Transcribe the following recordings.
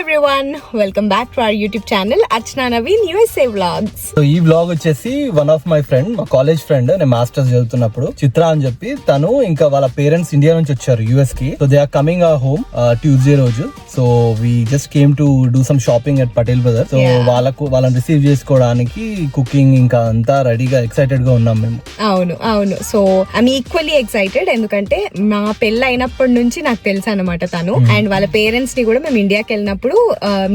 Everyone welcome back to our YouTube channel Archana Naveen USA vlogs so ఈ blog వచ్చేసి one of my friend మా college friend నేను masters చదువుతున్నప్పుడు చిత్ర అని చెప్పి తను ఇంకా వాళ్ళ పేరెంట్స్ ఇండియా నుంచి వచ్చారు యుఎస్కి. So they are coming a home Tuesday రోజు. So we just came to do some shopping at Patel brother so. వాళ్ళకు వాళ్ళని రిసీవ్ చేసుకోవడానికి కుకింగ్ ఇంకా అంతా రెడీగా ఎక్సైటెడ్గా ఉన్నాం మేము. అవును అవును. సో ఐమ్ ఈక్వల్లీ ఎక్సైటెడ్ ఎందుకంటే మా పెళ్ళి అయినప్పటి నుంచి నాకు తెలుసు అనమాట తను. అండ్ వాళ్ళ పేరెంట్స్ని కూడా మేము ఇండియాకి వెళ్ళినప్పుడు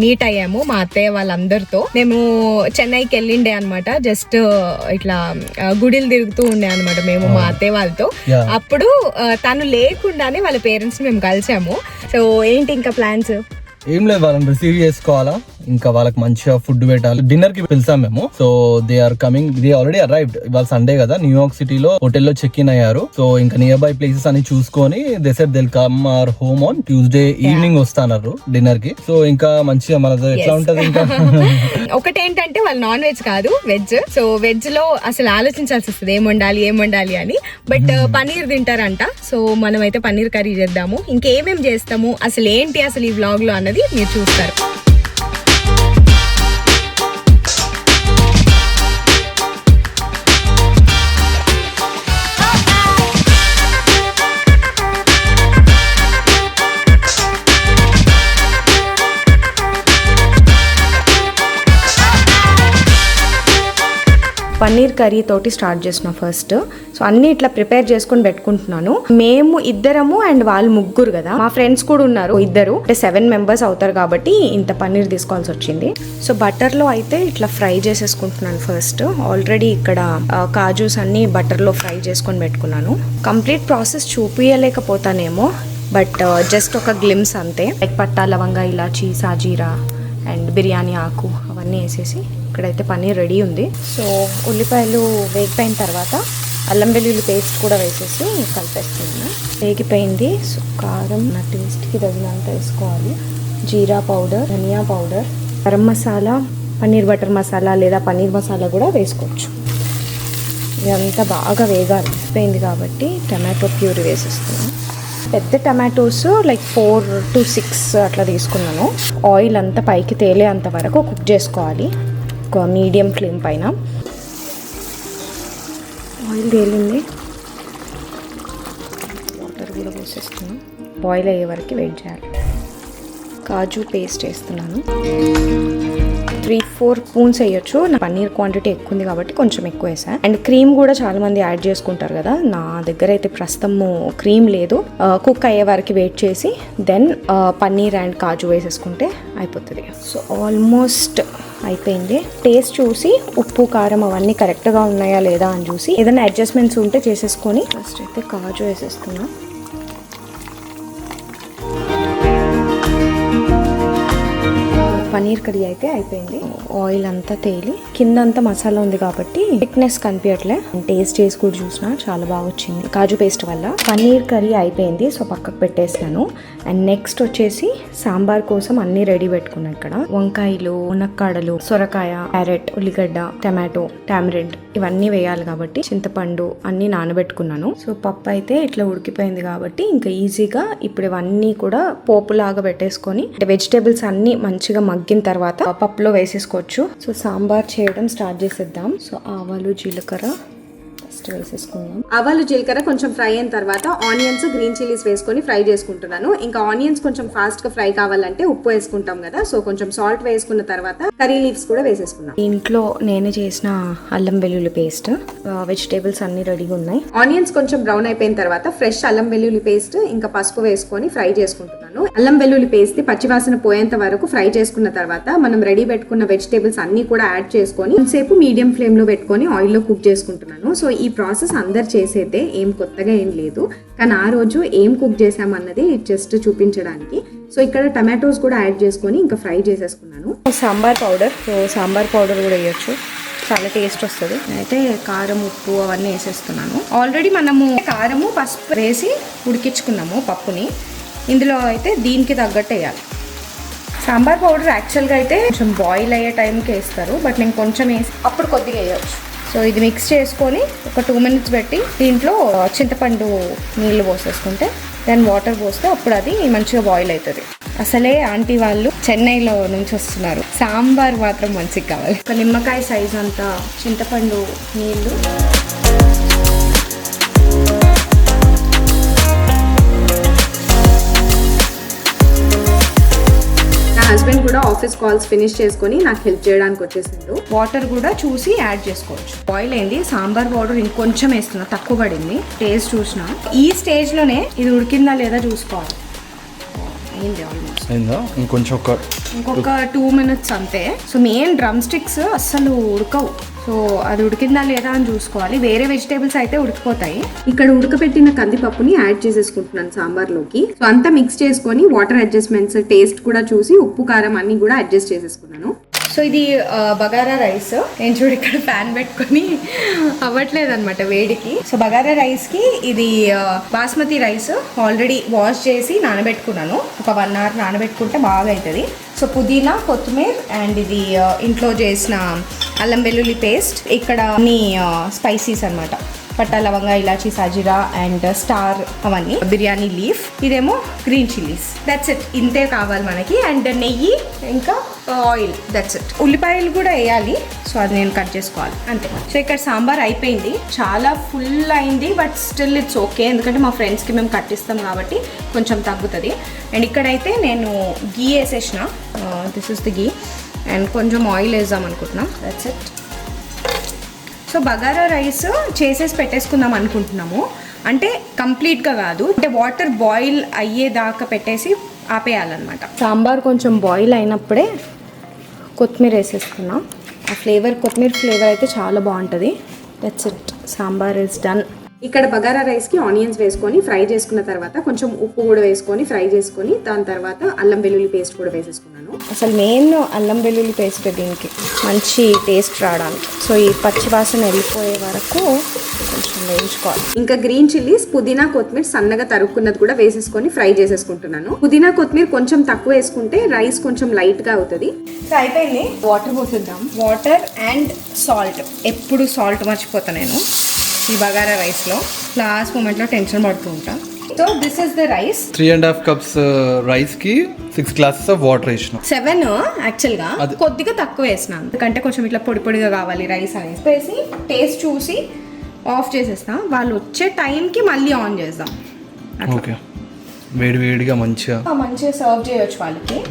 మీట్ అయ్యాము మా అత్తయ్య వాళ్ళందరితో. మేము చెన్నైకి వెళ్ళిండే అనమాట జస్ట్ ఇట్లా గుడిలు తిరుగుతూ ఉండే అనమాట మేము మా అత్తయ్య వాళ్ళతో. అప్పుడు తను లేకుండానే వాళ్ళ పేరెంట్స్ మేము కలిసాము. సో ఏంటి ఇంకా ప్లాన్స్ ఏం లేదు వాళ్ళని రిసీవ్ చేసుకోవాలా? ఇంకా వాళ్ళకి మంచిగా ఫుడ్ పెట్టాలి. డిన్నర్కి పిలిచాం మేము. So they are coming they already arrived ఇవాళ సండే కదా. న్యూయార్క్ సిటీలో హోటల్లో చెక్ ఇన్ అయ్యారు. సో ఇంకా నియర్ బై ప్లేసెస్ అని చూసుకొని they said they'll come our home on Tuesday evening వస్తాన్నారు డిన్నర్కి. సో ఇంకా మంచిగా మనది ఎట్లా ఉంటది ఇంకా? ఒకటేంటంటే వాళ్ళు నాన్ వెజ్ కాదు వెజ్ సో వెజ్లో అసలు ఆలోచించాల్సి వస్తుంది ఏం వండాలి ఏం వండాలి అని. బట్ పన్నీర్ తింటారంట. సో మనం అయితే పన్నీర్ కర్రీ చేద్దాము. ఇంకేమేం చేస్తాము అసలు ఏంటి అసలు ఈ వ్లాగ్లో అన్నది మీరు చూస్తారు. పన్నీర్ కర్రీ తోటి స్టార్ట్ చేసిన ఫస్ట్. సో అన్ని ఇట్లా ప్రిపేర్ చేసుకొని పెట్టుకుంటున్నాను. మేము ఇద్దరము అండ్ వాళ్ళు ముగ్గురు కదా మా ఫ్రెండ్స్ కూడా ఉన్నారు. ఇద్దరు అంటే సెవెన్ మెంబర్స్ అవుతారు కాబట్టి ఇంత పన్నీర్ తీసుకోవాల్సి వచ్చింది. సో బటర్లో అయితే ఇట్లా ఫ్రై చేసేసుకుంటున్నాను ఫస్ట్. ఆల్రెడీ ఇక్కడ కాజూస్ అన్ని బటర్లో ఫ్రై చేసుకొని పెట్టుకున్నాను. కంప్లీట్ ప్రాసెస్ చూపించలేకపోతానేమో బట్ జస్ట్ ఒక గ్లిమ్స్ అంతే. లైక్ పట్టా లవంగా ఇలాచి సాజీరా అండ్ బిర్యానీ ఆకు అవన్నీ వేసేసి ఇక్కడైతే పన్నీర్ రెడీ ఉంది. సో ఉల్లిపాయలు వేగిపోయిన తర్వాత అల్లం వెల్లుల్లి పేస్ట్ కూడా వేసేసి కలిపేస్తున్నాను. వేగిపోయింది. సో కారం నా టేస్ట్కి తగినంత వేసుకోవాలి. జీరా పౌడర్ ధనియా పౌడర్ గరం మసాలా పన్నీర్ బటర్ మసాలా లేదా పన్నీర్ మసాలా కూడా వేసుకోవచ్చు. ఇదంతా బాగా వేగాలి. వేగిపోయింది కాబట్టి టమాటో ప్యూరీ వేసేస్తున్నాను. పెద్ద tomatoes like four to six అట్లా తీసుకున్నాను. ఆయిల్ అంతా పైకి తేలే అంత వరకు కుక్ చేసుకోవాలి. ఒక మీడియం ఫ్లేమ్ పైన. ఆయిల్ తేలింది. వాటర్ కూడా పోసేస్తున్నాను. బాయిల్ అయ్యే వరకు వెయిట్ చేయాలి. కాజు పేస్ట్ వేస్తున్నాను త్రీ ఫోర్ స్పూన్స్ వేయొచ్చు. నా పన్నీర్ క్వాంటిటీ ఎక్కువ ఉంది కాబట్టి కొంచెం ఎక్కువ వేసాను అండ్ క్రీమ్ కూడా చాలా మంది యాడ్ చేసుకుంటారు కదా. నా దగ్గర అయితే ప్రస్తుతము క్రీమ్ లేదు. కుక్ అయ్యే వరకు వెయిట్ చేసి దెన్ పన్నీర్ అండ్ కాజు వేసేసుకుంటే అయిపోతుంది. సో ఆల్మోస్ట్ అయిపోయింది. టేస్ట్ చూసి ఉప్పు కారం అవన్నీ కరెక్ట్గా ఉన్నాయా లేదా అని చూసి ఏదైనా అడ్జస్ట్మెంట్స్ ఉంటే చేసేసుకొని ఫస్ట్ అయితే కాజు వేసేస్తున్నా. పన్నీర్ కర్రీ అయితే అయిపోయింది. ఆయిల్ అంతా తేలి కింద అంతా మసాలా ఉంది కాబట్టి థిక్నెస్ కనిపించట్లే. టేస్ట్ చేసి కూడా చూసిన చాలా బాగా వచ్చింది. కాజు పేస్ట్ వల్ల పన్నీర్ కర్రీ అయిపోయింది సో పక్కకు పెట్టేసినాను. అండ్ నెక్స్ట్ వచ్చేసి సాంబార్ కోసం అన్ని రెడీ పెట్టుకున్నాను ఇక్కడ. వంకాయలు మునక్కాడలు సొరకాయ క్యారెట్ ఉల్లిగడ్డ టమాటో టామరెంట్ ఇవన్నీ వేయాలి కాబట్టి చింతపండు అన్ని నానబెట్టుకున్నాను. సో పప్పు అయితే ఇట్లా ఉడికిపోయింది కాబట్టి ఇంకా ఈజీగా ఇప్పుడు ఇవన్నీ కూడా పోపులాగా పెట్టేసుకొని అంటే వెజిటేబుల్స్ అన్ని మంచిగా మగ్గిన తర్వాత పప్పులో వేసేసుకోవచ్చు. సో సాంబార్ చేయడం స్టార్ట్ చేసేద్దాం. సో ఆవాలు జీలకర్ర ఫస్ట్ వేసేసుకుందాం. ఆవాలు జీలకర్ర కొంచెం ఫ్రై అయిన తర్వాత ఆనియన్స్ గ్రీన్ చిల్లీస్ వేసుకొని ఫ్రై చేసుకుంటున్నాను. ఇంకా ఆనియన్స్ కొంచెం ఫాస్ట్గా ఫ్రై కావాలంటే ఉప్పు వేసుకుంటాం కదా సో కొంచెం సాల్ట్ వేసుకున్న తర్వాత కర్రీ లీవ్స్ కూడా వేసేసుకున్నాం ఇంట్లో నేనే చేసిన అల్లం వెల్లుల్లి పేస్ట్ వెజిటేబుల్స్ అన్ని రెడీగా ఉన్నాయి. ఆనియన్స్ కొంచెం బ్రౌన్ అయిపోయిన తర్వాత ఫ్రెష్ అల్లం వెల్లుల్లి పేస్ట్ ఇంకా పసుపు వేసుకొని ఫ్రై చేసుకుంటున్నాను. అల్లం వెల్లుల్లి పేస్ట్ పచ్చివాసన పోయేంత వరకు ఫ్రై చేసుకున్న తర్వాత మనం రెడీ పెట్టుకున్న వెజిటేబుల్స్ అన్ని కూడా యాడ్ చేసుకొని సేపు మీడియం ఫ్లేమ్లో పెట్టుకొని ఆయిల్లో కుక్ చేసుకుంటున్నాను. సో ఈ ప్రాసెస్ అందరు చేసేదే ఏం కొత్తగా ఏం లేదు. కానీ ఆ రోజు ఏం కుక్ చేసామన్నది జస్ట్ చూపించడానికి. సో ఇక్కడ టమాటోస్ కూడా యాడ్ చేసుకొని ఇంకా ఫ్రై చేసేసుకున్నాను. Sambar powder so sambar powder కూడా వేయచ్చు. చాలా టేస్ట్ వస్తుంది. అయితే కారం ఉప్పు అవన్నీ వేసేస్తున్నాను. ఆల్రెడీ మనము కారము పసుపు వేసి ఉడికించుకున్నాము పప్పుని. ఇందులో అయితే దీనికి తగ్గట్టు వేయాలి. సాంబార్ పౌడర్ యాక్చువల్గా అయితే కొంచెం బాయిల్ అయ్యే టైంకి వేస్తారు. బట్ నేను కొంచెం వేసి అప్పుడు కొద్దిగా వేయవచ్చు సో ఇది మిక్స్ చేసుకొని ఒక టూ మినిట్స్ పెట్టి దీంట్లో చింతపండు నీళ్ళు పోసేసుకుంటే దాని వాటర్ పోస్తే అప్పుడు అది మంచిగా బాయిల్ అవుతుంది. అసలే ఆంటీ వాళ్ళు చెన్నైలో నుంచి వస్తున్నారు. సాంబార్ మాత్రం మంచిగా కావాలి. ఒక నిమ్మకాయ సైజ్ అంతా చింతపండు నీళ్ళు. హస్బెండ్ కూడా ఆఫీస్ కాల్స్ ఫినిష్ చేసుకొని నాకు హెల్ప్ చేయడానికి వచ్చేసిండు. వాటర్ కూడా చూసి యాడ్ చేసుకోవచ్చు. బాయిల్ అయింది. సాంబార్ పౌడర్ ఇంకొంచెం వేస్తున్నా. తక్కువ పడింది. టేస్ట్ చూసిన. ఈ స్టేజ్లోనే ఇది ఉడికిందా లేదా చూసుకోవాలి. అయింది ఆల్మోస్ట్ అయిందా? ఇంకొంచెం ఒక ఇంకొక టూ మినిట్స్ అంతే. సో మెయిన్ డ్రమ్ స్టిక్స్ అస్సలు ఉడకవు. సో అది ఉడికిందా లేదా అని చూసుకోవాలి. వేరే వెజిటేబుల్స్ అయితే ఉడికిపోతాయి. ఇక్కడ ఉడకబెట్టిన కందిపప్పుని యాడ్ చేసేసుకుంటున్నాను సాంబార్లోకి. సో అంతా మిక్స్ చేసుకొని వాటర్ అడ్జస్ట్మెంట్స్ టేస్ట్ కూడా చూసి ఉప్పు కారం అన్ని కూడా అడ్జస్ట్ చేసేసుకున్నాను. సో ఇది బగారా రైస్. నేను చూడు ఇక్కడ ప్యాన్ పెట్టుకొని అవ్వట్లేదు అనమాట వేడికి. సో బగారా రైస్కి ఇది బాస్మతి రైస్ ఆల్రెడీ వాష్ చేసి నానబెట్టుకున్నాను. ఒక వన్ అవర్ నానబెట్టుకుంటే బాగా అవుతుంది సో పుదీనా కొత్తిమీర అండ్ ఇది ఇంట్లో చేసిన అల్లం వెల్లుల్లి పేస్ట్. ఇక్కడ మీ స్పైసీస్ అన్నమాట. పట్టా లవంగా ఇలాచీ సాజిరా అండ్ స్టార్ అవన్నీ. బిర్యానీ లీఫ్ ఇదేమో గ్రీన్ చిల్లీస్. దట్స్ ఇట్ ఇంతే కావాలి మనకి. అండ్ నెయ్యి ఇంకా ఆయిల్. దట్స్ ఇట్ ఉల్లిపాయలు కూడా వేయాలి. సో అది నేను కట్ చేసుకోవాలి. అంతే. సో ఇక్కడ సాంబార్ అయిపోయింది. చాలా ఫుల్ అయింది బట్ స్టిల్ ఇట్స్ ఓకే ఎందుకంటే మా ఫ్రెండ్స్కి మేము కట్టిస్తాం కాబట్టి కొంచెం తగ్గుతుంది. అండ్ ఇక్కడైతే నేను గీ వేసేసిన. This is the ghee and కొంచెం ఆయిల్ వేద్దాం అనుకుంటున్నాం. That's it so bagara rice చేసేసి పెట్టేసుకుందాం అనుకుంటున్నాము. అంటే కంప్లీట్గా కాదు. అంటే వాటర్ బాయిల్ అయ్యేదాకా పెట్టేసి ఆపేయాలన్నమాట. సాంబార్ కొంచెం బాయిల్ అయినప్పుడే కొత్తిమీర వేసేసుకున్నాం. ఆ ఫ్లేవర్ కొత్తిమీర ఫ్లేవర్ అయితే చాలా బాగుంటుంది. That's it sambar is done ఇక్కడ బగారా రైస్కి ఆనియన్స్ వేసుకొని ఫ్రై చేసుకున్న తర్వాత కొంచెం ఉప్పు కూడా వేసుకొని ఫ్రై చేసుకొని దాని తర్వాత అల్లం వెల్లుల్లి పేస్ట్ కూడా వేసేసుకున్నాను. అసలు మెయిన్ అల్లం వెల్లుల్లి పేస్ట్ దీనికి. మంచి టేస్ట్ రావడానికి. సో ఈ పచ్చి వాసన వెళ్ళిపోయే వరకు కొంచెం వేయించుకోవాలి. ఇంకా గ్రీన్ చిల్లీస్ పుదీనా కొత్తిమీర సన్నగా తరుక్కున్నది కూడా వేసేసుకొని ఫ్రై చేసేసుకుంటున్నాను. పుదీనా కొత్తిమీర కొంచెం తక్కువ వేసుకుంటే రైస్ కొంచెం లైట్గా అవుతుంది. సో అయిపోయింది. వాటర్ పోసిద్దాం. వాటర్ అండ్ సాల్ట్ ఎప్పుడు సాల్ట్ మర్చిపోతా నేను. ఈ బగారా రైస్లో లాస్ట్ మూమెంట్లో టెన్షన్ పడుతూ ఉంటా. So this is the rice three and half cups రైస్కి సిక్స్ గ్లాసెస్ ఆఫ్ వాటర్ వేసిన. సెవెన్ యాక్చువల్గా అది- కొద్దిగా తక్కువ వేసిన. ఎందుకంటే కొంచెం ఇట్లా పొడి పొడిగా కావాలి రైస్ అనేసి. వేసి టేస్ట్ చూసి ఆఫ్ చేసేస్తాం. వాళ్ళు వచ్చే టైంకి మళ్ళీ ఆన్ చేద్దాం. ఓకే వేడి వేడిగా మంచిగా. ఆ, మంచిగా సర్వ్ చేయొచ్చు వాళ్ళకి.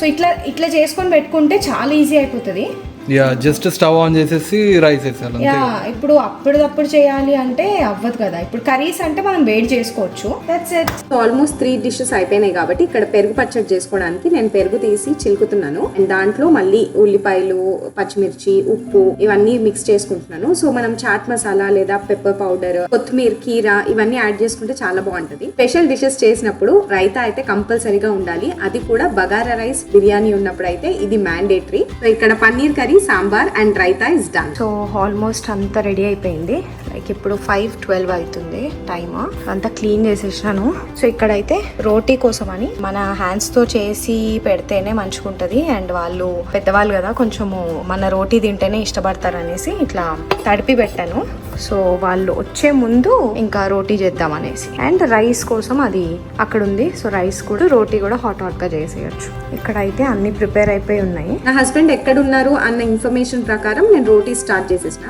సో ఇట్లా ఇట్లా చేసుకొని పెట్టుకుంటే చాలా ఈజీ అయిపోతుంది. యా జస్ట్ స్టవ్ ఆన్ చేసేసి రైస్ వేసేయాలి అంతే యా ఇప్పుడు అప్పటిదప్పుడు చేయాలి అంటే అవ్వదు కదా. ఇప్పుడు కర్రీస్ అంటే మనం వేడి చేసుకోవచ్చు. That's it almost three dishes అయిపోయినాయి కాబట్టి ఇక్కడ పెరుగు పచ్చడి చేసుకోవడానికి నేను పెరుగు తీసి చిలుకుతున్నాను. అండ్ దాంట్లో మళ్ళీ ఉల్లిపాయలు పచ్చిమిర్చి ఉప్పు ఇవన్నీ మిక్స్ చేసుకుంటున్నాను. సో మనం చాట్ మసాలా లేదా పెప్పర్ పౌడర్ కొత్తిమీర కీర ఇవన్నీ యాడ్ చేసుకుంటే చాలా బాగుంటది. స్పెషల్ డిషెస్ చేసినప్పుడు రైతా అయితే కంపల్సరీగా ఉండాలి. అది కూడా బగారా రైస్ బిర్యానీ ఉన్నప్పుడు అయితే ఇది మ్యాండేటరీ సో ఇక్కడ paneer curry sambar and raita is done so almost అంతా రెడీ అయిపోయింది. లైక్ ఇప్పుడు ఫైవ్ ట్వెల్వ్ అవుతుంది టైమ్ అంతా క్లీన్ చేసేసాను. సో ఇక్కడైతే రోటీ కోసం అని మన హ్యాండ్స్తో చేసి పెడితేనే మంచిగుంటది. అండ్ వాళ్ళు పెద్దవాళ్ళు కదా కొంచెము మన రోటీ తింటేనే ఇష్టపడతారు అనేసి ఇట్లా తడిపి పెట్టాను. సో వాళ్ళు వచ్చే ముందు ఇంకా రోటీ చేద్దాం అనేసి. అండ్ రైస్ కోసం అది అక్కడ ఉంది సో రైస్ కూడా రోటీ కూడా హాట్ హాట్గా చేసేయచ్చు. ఇక్కడైతే అన్ని ప్రిపేర్ అయిపోయి ఉన్నాయి. నా హస్బెండ్ ఎక్కడున్నారు అన్న ఇన్ఫర్మేషన్ ప్రకారం నేను రోటీ స్టార్ట్ చేసేసిన.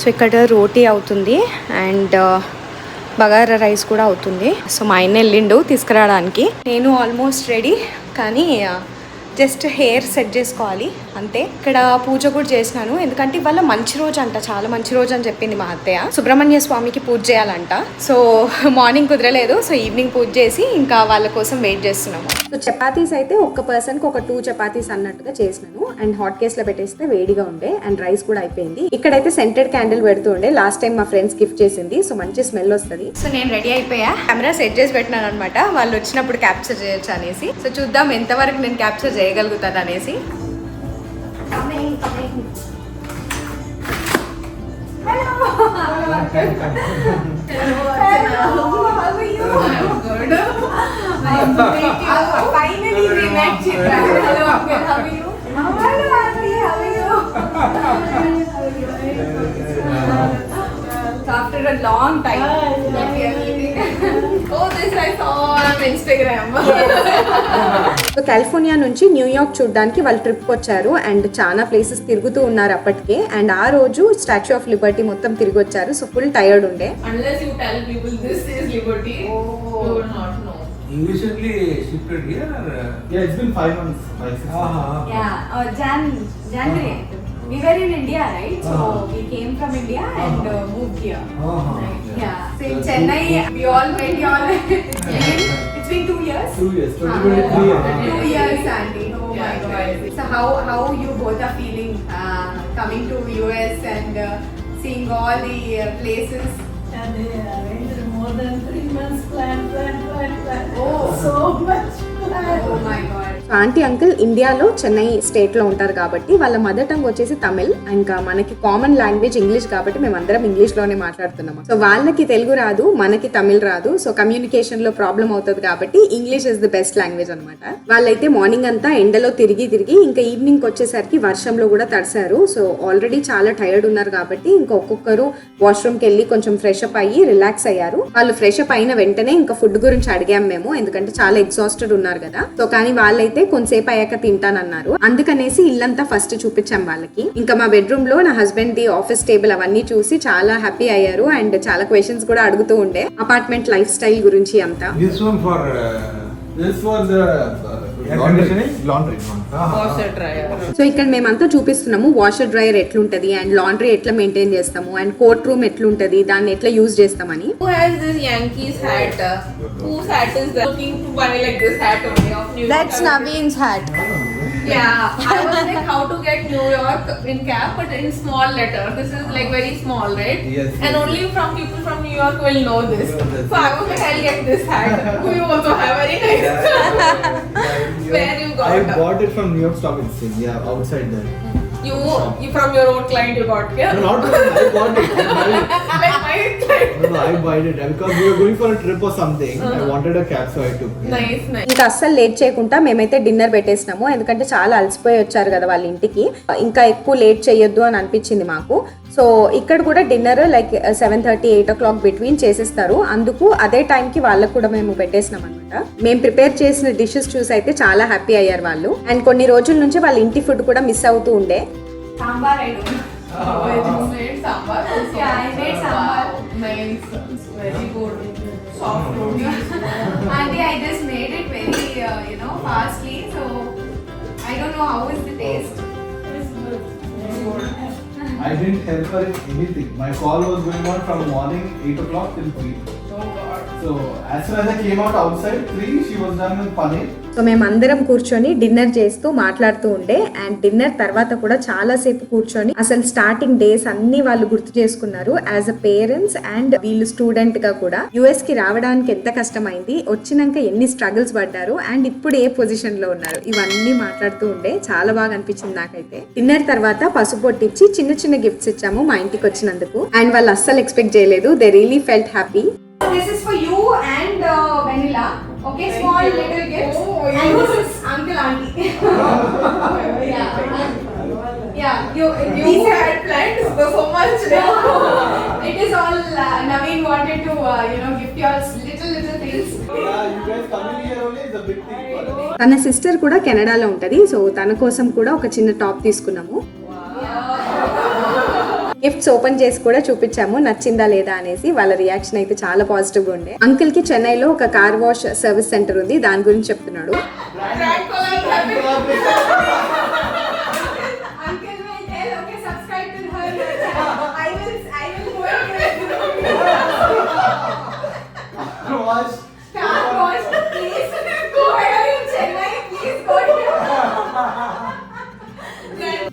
సో ఇక్కడ రోటీ అవుతుంది అండ్ బగారా రైస్ కూడా అవుతుంది. సో మా ఆయన వెళ్ళిండు తీసుకురావడానికి. నేను ఆల్మోస్ట్ రెడీ కానీ జస్ట్ హెయిర్ సెట్ చేసుకోవాలి. అంతే. ఇక్కడ పూజ కూడా చేసినాను. ఎందుకంటే ఇవాళ మంచి రోజు అంట. చాలా మంచి రోజు అని చెప్పింది మా అత్తయ్య. సుబ్రహ్మణ్య స్వామికి పూజ చేయాలంట. సో మార్నింగ్ కుదరలేదు. సో ఈవినింగ్ పూజ చేసి ఇంకా వాళ్ళ కోసం వెయిట్ చేస్తున్నాము. సో చపాతీస్ అయితే ఒక్క పర్సన్కి ఒక టూ చపాతీస్ అన్నట్టుగా చేసినాను. అండ్ హాట్ కేస్లో పెట్టేస్తే వేడిగా ఉండే. అండ్ రైస్ కూడా అయిపోయింది. ఇక్కడైతే సెంటెడ్ క్యాండిల్ పెడుతూ ఉండే. లాస్ట్ టైం మా ఫ్రెండ్స్ గిఫ్ట్ చేసింది. సో మంచి స్మెల్ వస్తుంది. సో నేను రెడీ అయిపోయా. కెమెరా సెట్ చేసి పెట్టినాను అనమాట వాళ్ళు వచ్చినప్పుడు క్యాప్చర్ చేయొచ్చు అనేసి. సో చూద్దాం. ఎంతవరకు నేను క్యాప్చర్ చేయగలుగుతాను అనేసి After a long time that we are meeting. Oh, this I saw on Instagram. So California నుంచి న్యూయార్క్ చూడడానికి వాళ్ళు ట్రిప్ వచ్చారు అండ్ చాలా ప్లేసెస్ తిరుగుతూ ఉన్నారు అప్పటికే అండ్ ఆ రోజు స్టాచ్యూ ఆఫ్ లిబర్టీ మొత్తం తిరిగి వచ్చారు సో ఫుల్ టైర్డ్ ఉండే. We were in India, right? So Uh-huh. we came from India and uh, moved here. Uh-huh. Right, Yeah. Yeah. So in Chennai, we all met here. it's been two years. Two years, Uh, 2023. Uh-huh. Two years, Andy. Oh my God. So how how you both are feeling uh, coming to US and uh, seeing all the uh, places? And they arranged more than three months plan, plan, plan, plan. Oh. so much plan. Oh my God. So aunty uncle ఇండియాలో చెన్నై స్టేట్లో ఉంటారు కాబట్టి వాళ్ళ mother tongue వచ్చేసి తమిళ్ ఇంకా మనకి common language English కాబట్టి మేమందరం ఇంగ్లీష్లోనే మాట్లాడుతున్నాము. సో వాళ్ళకి తెలుగు రాదు మనకి తమిళ్ రాదు. సో కమ్యూనికేషన్లో ప్రాబ్లం అవుతుంది కాబట్టి English is the best language అనమాట వాళ్ళైతే మార్నింగ్ అంతా ఎండలో తిరిగి తిరిగి ఇంకా ఈవినింగ్ వచ్చేసరికి వర్షంలో కూడా తడిసారు సో ఆల్రెడీ చాలా టైర్డ్ ఉన్నారు కాబట్టి ఇంకా ఒక్కొక్కరు వాష్రూమ్కి వెళ్ళి కొంచెం ఫ్రెష్ అప్ అయ్యి రిలాక్స్ అయ్యారు. వాళ్ళు ఫ్రెష్ అప్ అయిన వెంటనే ఇంకా ఫుడ్ గురించి అడిగాం మేము. ఎందుకంటే చాలా ఎగ్జాస్టెడ్ ఉన్నారు కదా. సో కానీ వాళ్ళైతే కొంతసేపు అయ్యాక తింటానన్నారు. అందుకనేసి ఇల్లంతా ఫస్ట్ చూపించాం వాళ్ళకి. ఇంకా మా బెడ్రూమ్లో నా హస్బెండ్ ది ఆఫీస్ టేబుల్ అవన్నీ చూసి చాలా హ్యాపీ అయ్యారు. అండ్ చాలా క్వశ్చన్స్ కూడా అడుగుతూ ఉండే. అపార్ట్మెంట్ లైఫ్ స్టైల్ గురించి అంతా. సో ఇక్కడ మేమంతా చూపిస్తున్నాము వాషర్ డ్రైయర్ ఎట్లుంటది అండ్ లాండ్రీ ఎట్లా మెయింటైన్ చేస్తాము అండ్ కోర్ట్ రూమ్ ఎట్లుంటది దాన్ని ఎట్లా యూజ్ చేస్తామని. That's Naveen's hat Yeah, I was like, how to get New York in cap, but in small letter. This is like very small, right? Yes, And yes. only from people from New York will know this. This. So I was like, I'll get this hat. You also have very nice. Where you got? I bought it from New York Stock Exchange. Yeah, outside there. You, you from your own client you got here. No, not. I bought it. I bought it. like my client. No, no, I bought it because we were going for a trip or something. I wanted a cap, so I took. it. Nice, nice. ఇంకా అస్సలు late చేయకుండా మేమైతే dinner పెట్టేసినాము ఎందుకంటే చాలా అలసిపోయి వచ్చారు కదా వాళ్ళ ఇంటికి ఇంకా ఎక్కువ లేట్ చేయొద్దు అని అనిపించింది మాకు సో ఇక్కడ కూడా dinner like seven thirty eight o'clock between చేసేస్తారు. అందుకు అదే టైంకి వాళ్ళకు కూడా మేము పెట్టేసినాం అనమాట మేము ప్రిపేర్ చేసిన డిషెస్ చూసి అయితే చాలా హ్యాపీ అయ్యారు వాళ్ళు. అండ్ కొన్ని రోజుల నుంచి వాళ్ళ ఇంటి ఫుడ్ కూడా మిస్ అవుతూ ఉండే. I didn't help her in anything. My call was going on from morning 8 o'clock till 3. God. So as soon as I came out outside 3, she was done with paneer. So మేమందరం కూర్చొని dinner చేస్తూ మాట్లాడుతూ ఉండే and dinner తర్వాత కూడా చాలా సేపు కూర్చొని అసలు స్టార్టింగ్ డేస్ అన్ని వాళ్ళు గుర్తు చేసుకున్నారు. యాజ్ అ పేరెంట్స్ అండ్ వీళ్ళు స్టూడెంట్గా కూడా యుఎస్కి రావడానికి ఎంత కష్టమైంది వచ్చినాక ఎన్ని స్ట్రగుల్స్ పడ్డారు అండ్ ఇప్పుడు ఏ పొజిషన్లో ఉన్నారు ఇవన్నీ మాట్లాడుతూ ఉండే. చాలా బాగా అనిపించింది నాకైతే. డిన్నర్ తర్వాత పసుపు పొట్టిచ్చి చిన్న చిన్న గిఫ్ట్స్ ఇచ్చాము మా ఇంటికి వచ్చినందుకు. అండ్ వాళ్ళు అస్సలు ఎక్స్పెక్ట్ చేయలేదు. They really felt happy This is for you and uh, Vanilla. Okay, small little gifts. Oh, and you- this is Uncle Auntie. yeah. Yeah, you, You these are- had planned so so much. it is all uh, Naveen wanted to, uh, you know, gift you all little little things. Yeah, you guys coming here only is a big thing for us. తన sister కూడా కెనడాలో ఉంటది so తన కోసం కూడా ఒక చిన్న top తీసుకున్నాము గిఫ్ట్స్ ఓపెన్ చేసి కూడా చూపించాము. నచ్చిందా లేదా అనేసి వాళ్ళ రియాక్షన్ అయితే చాలా పాజిటివ్గా ఉండే. అంకుల్కి చెన్నైలో ఒక కార్ వాష్ సర్వీస్ సెంటర్ ఉంది. దాని గురించి చెప్తున్నాడు.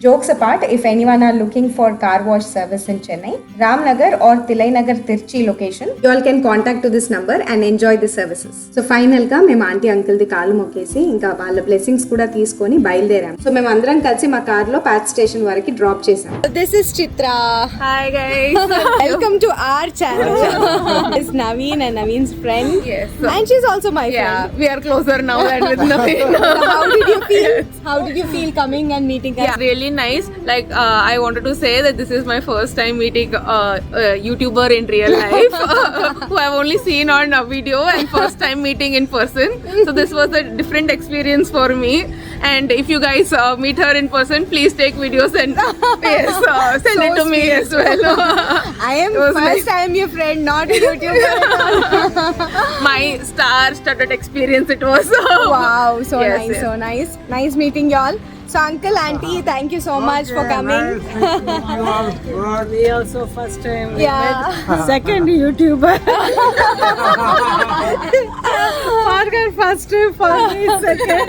Jokes apart if anyone are looking for car wash service in Chennai Ram Nagar or Thillai Nagar Trichy location you all can contact to this number and enjoy the services so ఫైనల్గా మేము aunty uncle the కాలు మొక్కేసి ఇంకా వాళ్ళ blessings కూడా తీసుకొని బయలుదేరాం so మేము అందరం కలిసి మా కార్లో ప్యాచ్ స్టేషన్ వరకు డ్రాప్ చేసాం This is Chitra. Hi guys. Welcome to our channel. it's Naveen and Naveen's friend. Yes. And she's also my Yeah, friend. we are closer now than with Naveen. So how did you feel? How did you feel coming and meeting us? Yeah, really nice. Like uh, I wanted to say that this is my first time meeting uh, a YouTuber in real life, who I've only seen on a video, and first time meeting in person. So this was a different experience for me. And if you guys uh, meet her in person, please take videos and yes, uh, send So it to me as well. I am first nice. time your friend, not a YouTuber. my star-studded experience it was. wow, so Yes, nice, yes. so nice. Nice meeting y'all. So uncle, auntie, thank you so much for coming. We also first time we Yeah. met. Second YouTuber. Forgot first time for me second,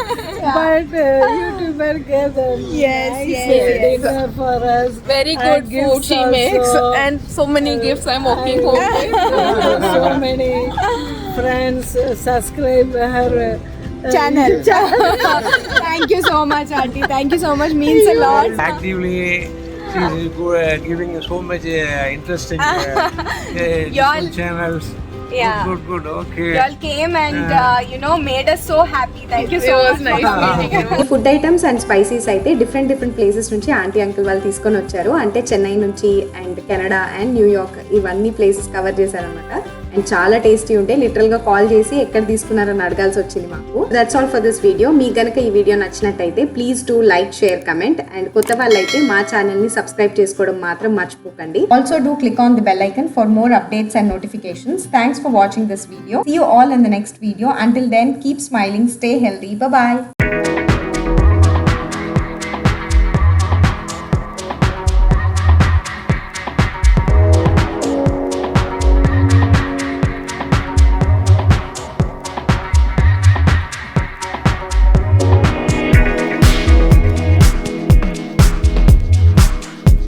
but uh, YouTuber gave them Yes, nice yes, uh, yes. dinner for us. Very And good food gifts she makes, also. and so many gifts I'm walking home with. so many friends uh, subscribe her uh, Channel. thank you so much, auntie. Thank you so much. Means a lot. actively she is go- uh, giving so much uh, interesting uh, uh, channels. Yeah. Good, good, good. Okay. Y'all came and uh, you know made us so happy. Thank you so It was much. nice meeting you. ఈ food items and spices అయితే different different places నుంచి aunty uncle వాళ్ళు తీసుకొని వచ్చారు అంటే చెన్నై నుంచి and Canada and New York ఇవన్నీ places cover చేశారనమాట అండ్ చాలా టేస్టీ ఉంటే లిటరల్గా కాల్ చేసి ఎక్కడ తీసుకున్నారని అడగాల్సి వచ్చింది మాకు. That's all for this video మీకు గనక ఈ వీడియో నచ్చినట్టయితే please do like share comment and కొత్త వాళ్ళైతే మా ఛానల్ని సబ్స్క్రైబ్ చేసుకోవడం మాత్రం మర్చిపోకండి. Also do click on the bell icon for more updates and notifications thanks for watching this video see you all in the next video until then keep smiling stay healthy bye